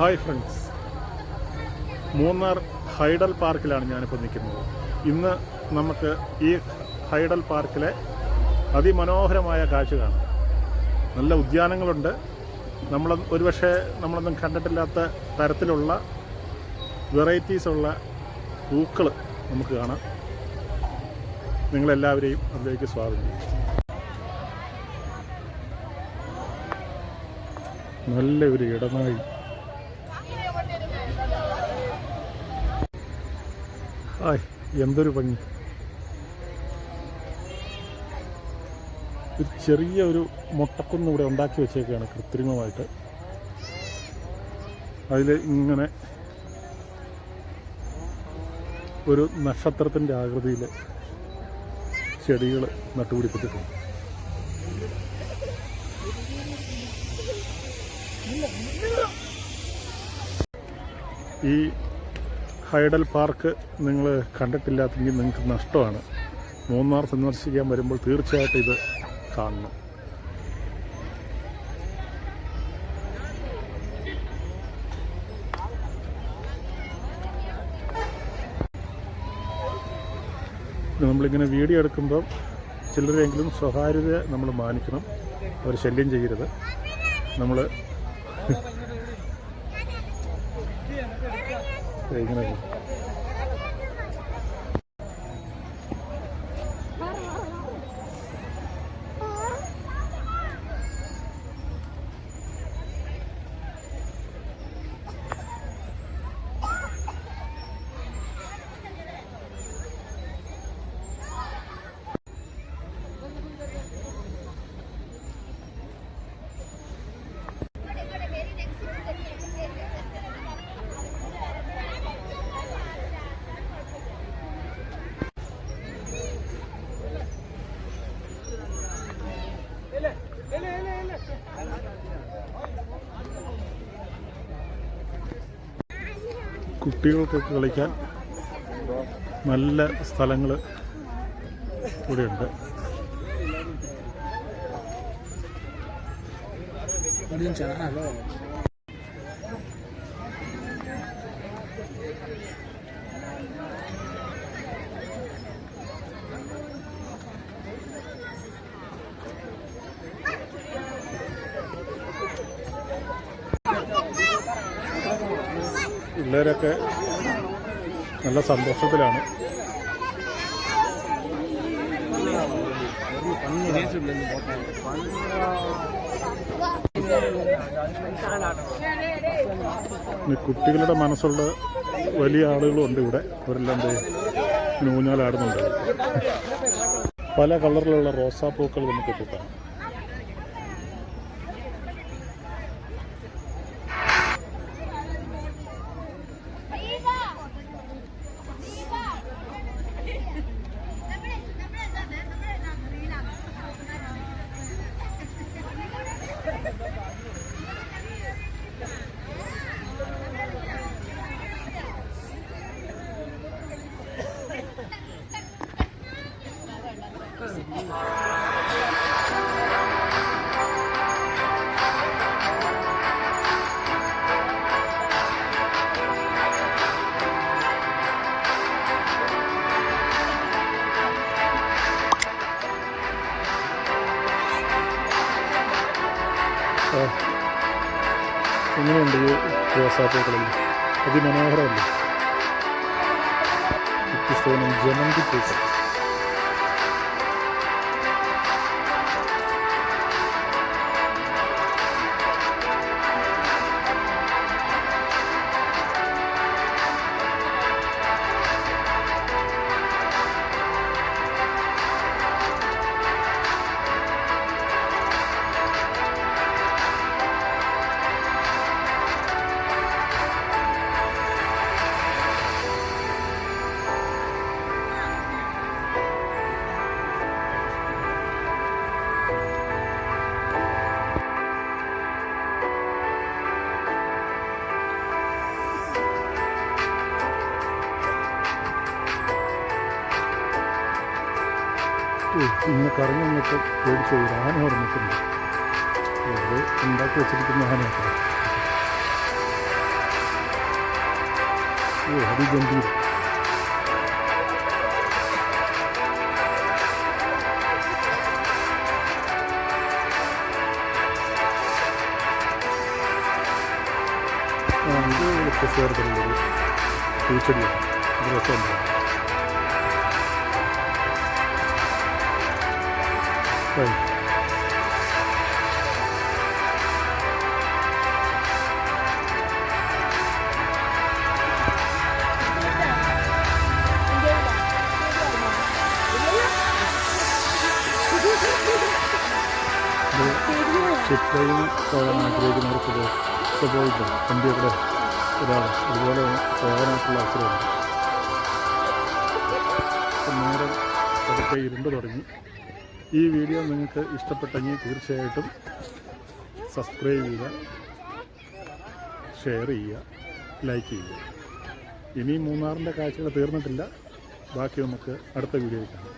Hi friends Munnar hydel പാർക്കിലാണ് ഞാനിപ്പോൾ നിൽക്കുന്നത്. ഇന്ന് നമുക്ക് ഈ ഹൈഡൽ പാർക്കിലെ അതിമനോഹരമായ കാഴ്ച കാണാം. നല്ല ഉദ്യാനങ്ങളുണ്ട്. നമ്മൾ ഒരുപക്ഷെ നമ്മളൊന്നും കണ്ടിട്ടില്ലാത്ത തരത്തിലുള്ള വെറൈറ്റീസുള്ള പൂക്കൾ നമുക്ക് കാണാം. നിങ്ങളെല്ലാവരെയും അതിലേക്ക് സ്വാഗതം. ചെയ്യും നല്ല ഒരു ഇടനാഴി. ആയ് എന്തൊരു ഭംഗി. ഒരു ചെറിയ ഒരു മുട്ടക്കുന്ന് ഇവിടെ ഉണ്ടാക്കി വെച്ചേക്കാണ് കൃത്രിമമായിട്ട്. അതിൽ ഇങ്ങനെ ഒരു നക്ഷത്രത്തിന്റെ ആകൃതിയിൽ ചെടികൾ നട്ടുപിടിപ്പിച്ചിട്ടുണ്ട്. ഈ ഹൈഡൽ പാർക്ക് നിങ്ങൾ കണ്ടിട്ടില്ലാത്തെങ്കിൽ നിങ്ങൾക്ക് നഷ്ടമാണ്. മൂന്നാർ സന്ദർശിക്കാൻ വരുമ്പോൾ തീർച്ചയായിട്ടും ഇത് കാണണം. നമ്മളിങ്ങനെ വീഡിയോ എടുക്കുമ്പോൾ ചിലരെങ്കിലും സ്വകാര്യത നമ്മൾ മാനിക്കണം. അവർ ശല്യം ചെയ്യരുത്. നമ്മൾ ഇങ്ങനെ കുട്ടികൾക്കൊക്കെ കളിക്കാൻ നല്ല സ്ഥലങ്ങൾ ഇവിടെയുണ്ട്. പിള്ളേരൊക്കെ നല്ല സന്തോഷത്തിലാണ്. കുട്ടികളുടെ മനസ്സുള്ള വലിയ ആളുകളുണ്ട് ഇവിടെ. അവരെല്ലാം ഊഞ്ഞാലാടുന്നുണ്ട്. പല കളറിലുള്ള റോസാപ്പൂക്കൾ നമുക്ക് ഇപ്പോൾ എങ്ങനെയുണ്ട് ഈ റോസാപ്പൂക്കളിൽ അതിമനോഹരമല്ലേ? വ്യത്യസ്തവും ജമന്തി പൂക്കൾ ഇങ്ങനെ കറങ്ങി നിന്നിട്ട് പേടിച്ച. ഒരു ആന നിൽക്കുന്നു അത് ഉണ്ടാക്കി വെച്ചിരിക്കുന്ന ആനയൊക്കെ ഓ അതിഗംഭീരം ഇത് വ്യത്യസ്തതരത്തിലുള്ളൊരു പൂച്ചെടിയാണ്. ഇത് രസമുണ്ട്. Right. ഷിപ്പ് ലൈന് പോകാൻ ആഗ്രഹിക്കുന്നവർക്ക് പോയില്ല ഇന്ത്യയുടെ ഒരാൾ അതുപോലെ പോകാനായിട്ടുള്ള അവസരമുണ്ട്. നേരം പതുക്കെ ഇരുണ്ട് തുടങ്ങി. ഈ വീഡിയോ നിങ്ങൾക്ക് ഇഷ്ടപ്പെട്ടെങ്കിൽ തീർച്ചയായിട്ടും സബ്സ്ക്രൈബ് ചെയ്യുക ഷെയർ ചെയ്യുക ലൈക്ക് ചെയ്യുക. ഇനി മൂന്നാറിന്റെ കാഴ്ചകൾ തീർന്നിട്ടില്ല. ബാക്കി നമുക്ക് അടുത്ത വീഡിയോയിൽ കാണാം.